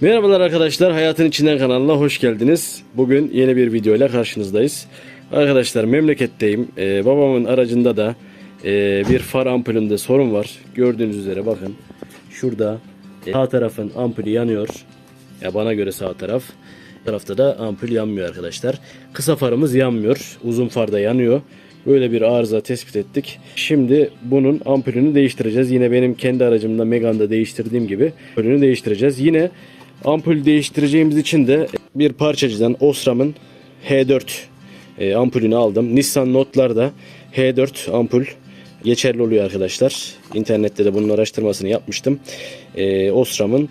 Merhabalar arkadaşlar, Hayatın İçinden kanalına hoş geldiniz. Bugün yeni bir video ile karşınızdayız. Arkadaşlar memleketteyim. Ee, babamın aracında da e, bir far ampulünde sorun var. Gördüğünüz üzere bakın. Şurada e, sağ tarafın ampulü yanıyor. Ya bana göre sağ taraf. Tarafta da ampul yanmıyor arkadaşlar. Kısa farımız yanmıyor. Uzun farda yanıyor. Böyle bir arıza tespit ettik. Şimdi bunun ampulünü değiştireceğiz. Yine benim kendi aracımda Megane'da değiştirdiğim gibi ampulünü değiştireceğiz. Yine ampul değiştireceğimiz için de bir parçacıdan Osram'ın H4 e, ampulünü aldım. Nissan Note'larda H4 ampul geçerli oluyor arkadaşlar. İnternette de bunun araştırmasını yapmıştım. E, Osram'ın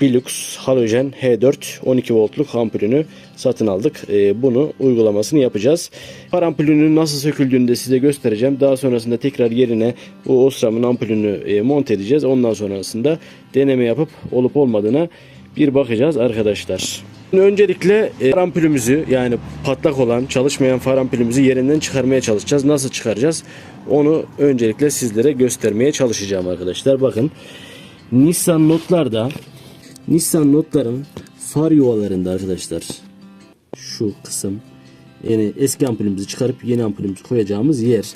Bilux halojen H4 12 voltluk ampulünü satın aldık. Ee, bunu uygulamasını yapacağız. Par ampulünün nasıl söküldüğünü de size göstereceğim. Daha sonrasında tekrar yerine bu Osram'ın ampulünü e, monte edeceğiz. Ondan sonrasında deneme yapıp olup olmadığına bir bakacağız arkadaşlar. Öncelikle e, far ampulümüzü yani patlak olan çalışmayan far ampulümüzü yerinden çıkarmaya çalışacağız. Nasıl çıkaracağız? Onu öncelikle sizlere göstermeye çalışacağım arkadaşlar. Bakın Nissan Note'larda Nissan Note'ların far yuvalarında arkadaşlar şu kısım yani eski ampulümüzü çıkarıp yeni ampulümüzü koyacağımız yer.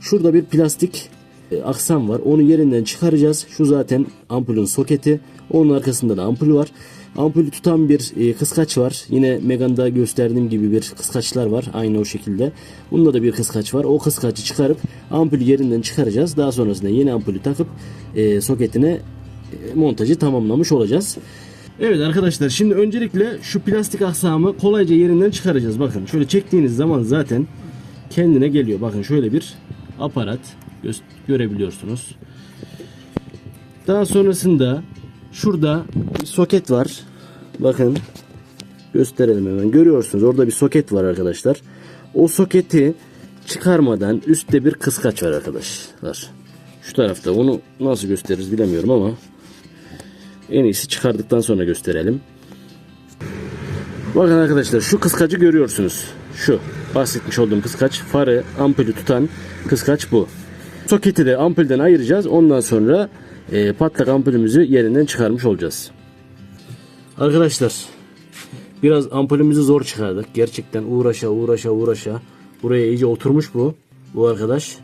Şurada bir plastik e, aksam var. Onu yerinden çıkaracağız. Şu zaten ampulün soketi. Onun arkasında da ampul var. Ampulü tutan bir e, kıskaç var. Yine Megane'da gösterdiğim gibi bir kıskaçlar var. Aynı o şekilde. Bunda da bir kıskaç var. O kıskaçı çıkarıp ampulü yerinden çıkaracağız. Daha sonrasında yeni ampulü takıp e, soketine montajı tamamlamış olacağız. Evet arkadaşlar şimdi öncelikle şu plastik aksamı kolayca yerinden çıkaracağız. Bakın şöyle çektiğiniz zaman zaten kendine geliyor. Bakın şöyle bir aparat gö- görebiliyorsunuz. Daha sonrasında şurada bir soket var. Bakın gösterelim hemen. Görüyorsunuz orada bir soket var arkadaşlar. O soketi çıkarmadan üstte bir kıskaç var arkadaşlar. Şu tarafta onu nasıl gösteririz bilemiyorum ama en iyisi çıkardıktan sonra gösterelim. Bakın arkadaşlar şu kıskacı görüyorsunuz. Şu bahsetmiş olduğum kıskaç. Farı, ampulü tutan kıskaç bu. Soketi de ampulden ayıracağız. Ondan sonra e, patlak ampulümüzü yerinden çıkarmış olacağız. Arkadaşlar biraz ampulümüzü zor çıkardık. Gerçekten uğraşa uğraşa uğraşa. Buraya iyice oturmuş bu. Bu arkadaş.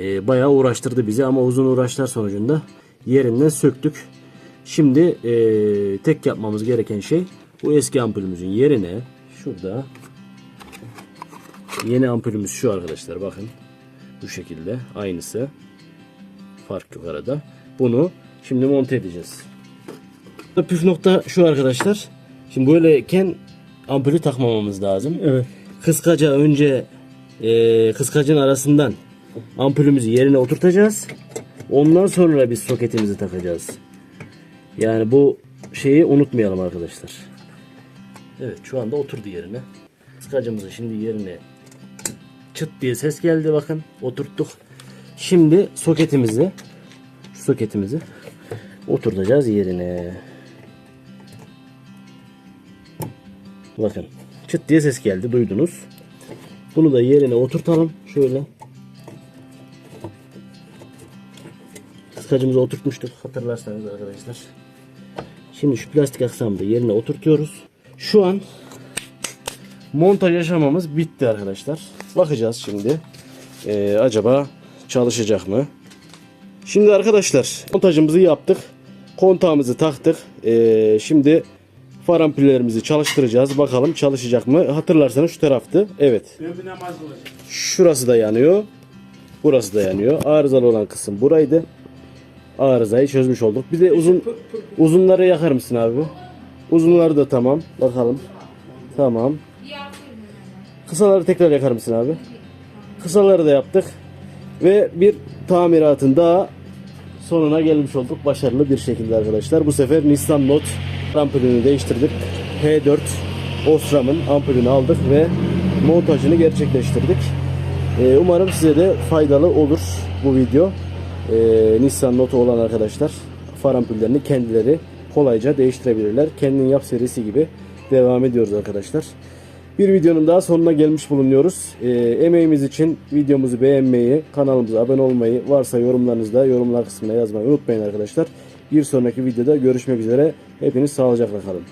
E, bayağı uğraştırdı bizi ama uzun uğraşlar sonucunda yerinden söktük. Şimdi e, tek yapmamız gereken şey bu eski ampulümüzün yerine şurada yeni ampulümüz şu arkadaşlar bakın bu şekilde aynısı fark yok arada. Bunu şimdi monte edeceğiz. Püf nokta şu arkadaşlar. Şimdi böyleyken ampulü takmamamız lazım. Evet. Kıskaca önce e, kıskacın arasından ampulümüzü yerine oturtacağız. Ondan sonra biz soketimizi takacağız. Yani bu şeyi unutmayalım arkadaşlar. Evet şu anda oturdu yerine. Kıskacımızı şimdi yerine çıt diye ses geldi bakın. Oturttuk. Şimdi soketimizi şu soketimizi oturtacağız yerine. Bakın çıt diye ses geldi duydunuz. Bunu da yerine oturtalım şöyle. Kıskacımızı oturtmuştuk hatırlarsanız arkadaşlar. Şimdi şu plastik aksamı da yerine oturtuyoruz. Şu an montaj aşamamız bitti arkadaşlar. Bakacağız şimdi. Ee, acaba çalışacak mı? Şimdi arkadaşlar montajımızı yaptık. Kontağımızı taktık. Ee, şimdi far ampullerimizi çalıştıracağız. Bakalım çalışacak mı? Hatırlarsanız şu taraftı. Evet. Şurası da yanıyor. Burası da yanıyor. Arızalı olan kısım buraydı. Arızayı çözmüş olduk. Bir de uzun uzunları yakar mısın abi? Uzunları da tamam. Bakalım. Tamam. Kısaları tekrar yakar mısın abi? Kısaları da yaptık. Ve bir tamiratın daha sonuna gelmiş olduk. Başarılı bir şekilde arkadaşlar. Bu sefer Nissan Note ampulünü değiştirdik. H4 Osram'ın ampulünü aldık ve montajını gerçekleştirdik. Ee, umarım size de faydalı olur bu video. Ee, Nissan Note olan arkadaşlar far ampullerini kendileri kolayca değiştirebilirler. Kendin yap serisi gibi devam ediyoruz arkadaşlar. Bir videonun daha sonuna gelmiş bulunuyoruz. Ee, emeğimiz için videomuzu beğenmeyi, kanalımıza abone olmayı, varsa yorumlarınızı da yorumlar kısmına yazmayı unutmayın arkadaşlar. Bir sonraki videoda görüşmek üzere. Hepiniz sağlıcakla kalın.